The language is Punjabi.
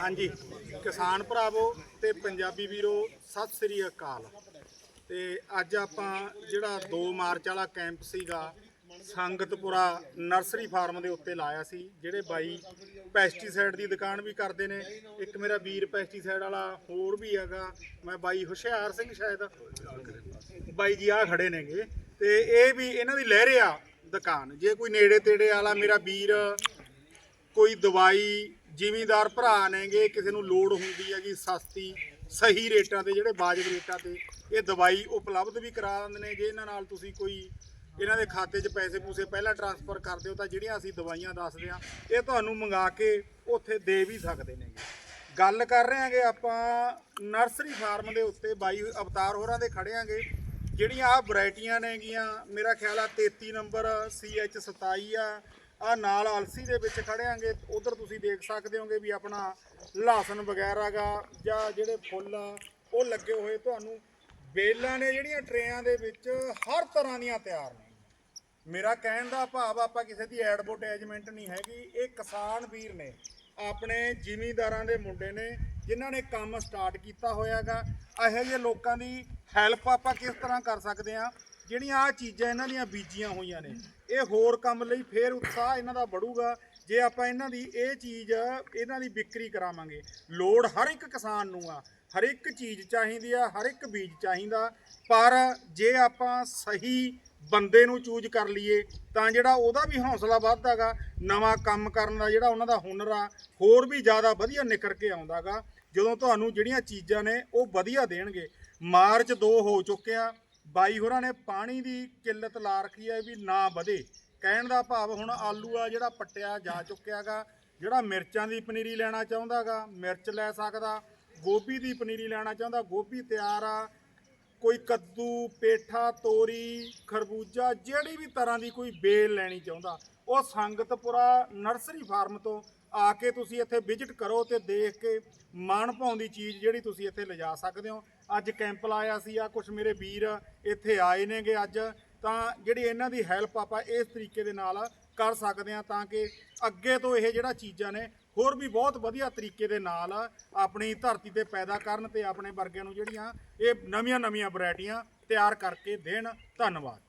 ਹਾਂਜੀ। ਕਿਸਾਨ ਭਰਾਵੋ ਤੇ ਪੰਜਾਬੀ ਵੀਰੋ, ਸਤਿ ਸ੍ਰੀ ਅਕਾਲ। ਤੇ ਅੱਜ ਆਪਾਂ ਜਿਹੜਾ 2 ਮਾਰਚ ਵਾਲਾ ਕੈਂਪ ਸੀਗਾ, ਸੰਗਤਪੁਰਾ ਨਰਸਰੀ ਫਾਰਮ ਦੇ ਉੱਤੇ ਲਾਇਆ ਸੀ, ਜਿਹੜੇ ਬਾਈ ਪੈਸਟੀਸਾਈਡ ਦੀ ਦੁਕਾਨ ਵੀ ਕਰਦੇ ਨੇ। ਇੱਕ ਮੇਰਾ ਵੀਰ ਪੈਸਟੀਸਾਈਡ ਵਾਲਾ ਹੋਰ ਵੀ ਹੈਗਾ, ਮੈਂ ਬਾਈ ਹੁਸ਼ਿਆਰ ਸਿੰਘ ਸ਼ਾਇਦ। ਬਾਈ ਜੀ ਆ ਖੜੇ ਨੇਗੇ। ਤੇ ਇਹ ਵੀ ਇਹਨਾਂ ਦੀ ਲਹਿਰੇ ਆ ਦੁਕਾਨ। ਜੇ ਕੋਈ ਨੇੜੇ ਤੇੜੇ ਵਾਲਾ ਮੇਰਾ ਵੀਰ ਕੋਈ ਦਵਾਈ ਜ਼ਿਮੀਂਦਾਰ ਭਰਾ ਨੇਗੇ, ਕਿਸੇ ਨੂੰ ਲੋੜ ਹੁੰਦੀ ਹੈਗੀ ਸਸਤੀ, ਸਹੀ ਰੇਟਾਂ ਤੇ, ਜਿਹੜੇ ਵਾਜਬ ਰੇਟਾਂ ਤੇ, ਇਹ ਦਵਾਈ ਉਪਲਬਧ ਵੀ ਕਰਾ ਦਿੰਦੇ ਨੇ ਜੇ ਇਹਨਾਂ ਨਾਲ ਤੁਸੀਂ ਕੋਈ, ਇਹਨਾਂ ਦੇ ਖਾਤੇ 'ਚ ਪੈਸੇ ਪੂਸੇ ਪਹਿਲਾਂ ਟ੍ਰਾਂਸਫਰ ਕਰ ਦਿਓ ਤਾਂ ਜਿਹੜੀਆਂ ਅਸੀਂ ਦਵਾਈਆਂ ਦੱਸਦੇ ਆ ਇਹ ਤੁਹਾਨੂੰ ਮੰਗਾ ਕੇ ਉੱਥੇ ਦੇ ਵੀ ਸਕਦੇ ਨੇ ਗੱਲ ਕਰ ਰਹੇ ਹਾਂਗੇ ਆਪਾਂ ਨਰਸਰੀ ਫਾਰਮ ਦੇ ਉੱਤੇ, ਬਾਈ ਅਵਤਾਰ ਹੋਰਾਂ ਦੇ ਖੜੇ ਹਾਂਗੇ, ਜਿਹੜੀਆਂ ਆ ਵੈਰਾਈਟੀਆਂ ਨੇਗੀਆਂ। ਮੇਰਾ ਖਿਆਲ ਆ 33 ਨੰਬਰ CH 27 ਆ। ਆ ਨਾਲ ਅਲਸੀ ਦੇ ਵਿੱਚ ਖੜਿਆਂਗੇ, ਉਧਰ ਤੁਸੀਂ ਦੇਖ ਸਕਦੇ ਹੋਗੇ ਵੀ ਆਪਣਾ ਲਹਸਨ ਵਗੈਰਾ ਗਾ, ਜਾਂ ਜਿਹੜੇ ਫੁੱਲ ਆ, ਉਹ ਲੱਗੇ ਹੋਏ ਤੁਹਾਨੂੰ। ਬੇਲਾਂ ਨੇ ਜਿਹੜੀਆਂ ਟਰੇਆਂ ਦੇ ਵਿੱਚ ਹਰ ਤਰ੍ਹਾਂ ਦੀਆਂ ਤਿਆਰ ਨੇ। ਮੇਰਾ ਕਹਿਣ ਦਾ ਭਾਵ ਆਪਾਂ ਕਿਸੇ ਦੀ ਐਡਵਰਟਾਈਜ਼ਮੈਂਟ ਨਹੀਂ ਹੈਗੀ, ਇਹ ਕਿਸਾਨ ਵੀਰ ਨੇ, ਆਪਣੇ ਜ਼ਿਮੀਂਦਾਰਾਂ ਦੇ ਮੁੰਡੇ ਨੇ, ਜਿਨ੍ਹਾਂ ਨੇ ਕੰਮ ਸਟਾਰਟ ਕੀਤਾ ਹੋਇਆਗਾ। ਇਹੋ ਜਿਹੇ ਲੋਕਾਂ ਦੀ ਹੈਲਪ ਆਪਾਂ ਕਿਸ ਤਰ੍ਹਾਂ ਕਰ ਸਕਦੇ ਆ? ਜਿਹੜੀਆਂ ਆ ਚੀਜ਼ਾਂ ਇਹਨਾਂ ਦੀਆਂ ਬੀਜੀਆਂ ਹੋਈਆਂ ਨੇ, ਇਹ ਹੋਰ ਕੰਮ ਲਈ ਫੇਰ ਉਤਸ਼ਾਹ ਇਹਨਾਂ ਦਾ ਵਧੂਗਾ ਜੇ ਆਪਾਂ ਇਹਨਾਂ ਦੀ ਇਹ ਚੀਜ਼, ਇਹਨਾਂ ਦੀ ਵਿਕਰੀ ਕਰਾਵਾਂਗੇ, ਲੋੜ ਹਰ ਇੱਕ ਕਿਸਾਨ ਨੂੰ ਆ, ਹਰ ਇੱਕ ਚੀਜ਼ ਚਾਹੀਦੀ ਆ, ਹਰ ਇੱਕ ਬੀਜ ਚਾਹੀਦਾ। ਪਰ ਜੇ ਆਪਾਂ ਸਹੀ ਬੰਦੇ ਨੂੰ ਚੂਜ਼ ਕਰ ਲਈਏ, ਤਾਂ ਜਿਹੜਾ ਉਹਦਾ ਵੀ ਹੌਸਲਾ ਵੱਧਦਾਗਾ, ਨਵਾਂ ਕੰਮ ਕਰਨ ਦਾ ਜਿਹੜਾ ਉਹਨਾਂ ਦਾ ਹੁਨਰ ਆ, ਹੋਰ ਵੀ ਜ਼ਿਆਦਾ ਵਧੀਆ ਨਿਕਰ ਕੇ ਆਉਂਦਾਗਾ। ਜਦੋਂ ਤੁਹਾਨੂੰ ਜਿਹੜੀਆਂ ਚੀਜ਼ਾਂ ਨੇ ਉਹ ਵਧੀਆ ਦੇਣਗੇ। ਮਾਰਚ 2 ਹੋ ਚੁੱਕਿਆ ਬਾਈ ਹੋਰਾਂ ਨੇ ਪਾਣੀ ਦੀ ਕਿੱਲਤ ਲਾ ਰੱਖੀ ਹੈ ਵੀ ਨਾ ਵਧੇ। ਕਹਿਣ ਦਾ ਭਾਵ ਹੁਣ ਆਲੂ ਆ ਜਿਹੜਾ ਪੱਟਿਆ ਜਾ ਚੁੱਕਿਆਗਾ ਜਿਹੜਾ ਮਿਰਚਾਂ ਦੀ ਪਨੀਰੀ ਲੈਣਾ ਚਾਹੁੰਦਾਗਾ ਮਿਰਚ ਲੈ ਸਕਦਾ, ਗੋਭੀ ਦੀ ਪਨੀਰੀ ਲੈਣਾ ਚਾਹੁੰਦਾ, ਗੋਭੀ ਤਿਆਰ ਆ ਕੋਈ ਕੱਦੂ, ਪੇਠਾ, ਤੋਰੀ, ਖਰਬੂਜਾ, ਜਿਹੜੀ ਵੀ ਤਰ੍ਹਾਂ ਦੀ ਕੋਈ ਬੇਲ ਲੈਣੀ ਚਾਹੁੰਦਾ, ਉਹ ਸੰਗਤਪੁਰਾ ਨਰਸਰੀ ਫਾਰਮ ਤੋਂ ਆ ਕੇ ਤੁਸੀਂ ਇੱਥੇ ਵਿਜ਼ਿਟ ਕਰੋ ਤੇ ਦੇਖ ਕੇ ਮਨ ਭਾਉਂਦੀ ਚੀਜ਼ ਜਿਹੜੀ ਤੁਸੀਂ ਇੱਥੇ ਲਿਜਾ ਸਕਦੇ ਹੋ। ਅੱਜ ਕੈਂਪ ਲਾਇਆ ਸੀ, ਆ ਕੁਝ ਮੇਰੇ ਵੀਰ ਇੱਥੇ ਆਏ ਨੇਗੇ ਅੱਜ। ਤਾਂ ਜਿਹੜੀ ਇਹਨਾਂ ਦੀ ਹੈਲਪ ਆਪਾਂ ਇਸ ਤਰੀਕੇ ਦੇ ਨਾਲ ਕਰ ਸਕਦੇ ਹਾਂ ਤਾਂ ਕਿ ਅੱਗੇ ਤੋਂ ਇਹ ਜਿਹੜਾ ਚੀਜ਼ਾਂ ਨੇ ਹੋਰ ਵੀ ਬਹੁਤ ਵਧੀਆ ਤਰੀਕੇ ਦੇ ਨਾਲ ਆਪਣੀ ਧਰਤੀ ਤੇ ਪੈਦਾ ਕਰਨ ਤੇ ਆਪਣੇ ਵਰਗਿਆਂ ਨੂੰ ਜਿਹੜੀਆਂ ਇਹ ਨਵੀਆਂ ਨਵੀਆਂ ਵੈਰਾਈਟੀਆਂ ਤਿਆਰ ਕਰਕੇ ਦੇਣ। ਧੰਨਵਾਦ।